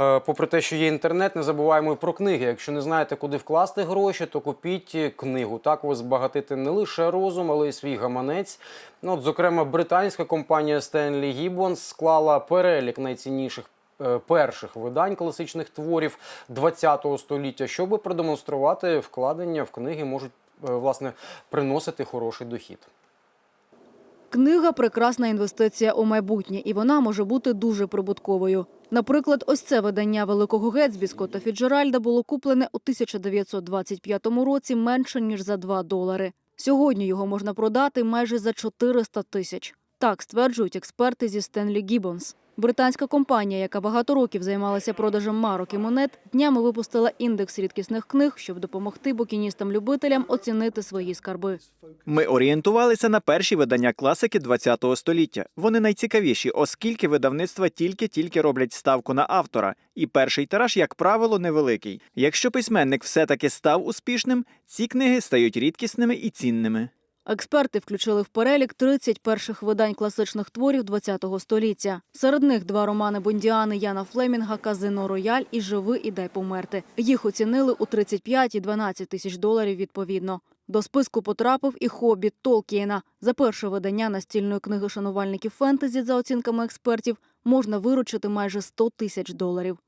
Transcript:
Е, Попри те, що є інтернет, не забуваємо і про книги. Якщо не знаєте, куди вкласти гроші, то купіть книгу. Так ви збагатите не лише розум, але й свій гаманець. Ну, от, зокрема, британська компанія Stanley Gibbons склала перелік найцінніших. е, Перших видань класичних творів ХХ століття, щоб продемонструвати вкладення в книги, можуть е, власне приносити хороший дохід. Книга прекрасна інвестиція у майбутнє, і вона може бути дуже прибутковою. Наприклад, ось це видання великого Гетсбі Скотта Фіджеральда було куплене у 1925 році менше ніж за 2 долари. Сьогодні його можна продати майже за 400 тисяч. Так стверджують експерти зі Стенлі Гіббонс. Британська компанія, яка багато років займалася продажем марок і монет, днями випустила індекс рідкісних книг, щоб допомогти букіністам-любителям оцінити свої скарби. Ми орієнтувалися на перші видання класики ХХ століття. Вони найцікавіші, оскільки видавництва тільки-тільки роблять ставку на автора, і перший тираж, як правило, невеликий. Якщо письменник все-таки став успішним, ці книги стають рідкісними і цінними. Експерти включили в перелік 30 перших видань класичних творів ХХ століття. Серед них два романи Бондіани Яна Флемінга «Казино Рояль» і «Живи і дай померти». Їх оцінили у 35 і 12 тисяч доларів відповідно. До списку потрапив і «Хобіт» Толкієна. За перше видання настільної книги шанувальників фентезі, за оцінками експертів, можна виручити майже 100 тисяч доларів.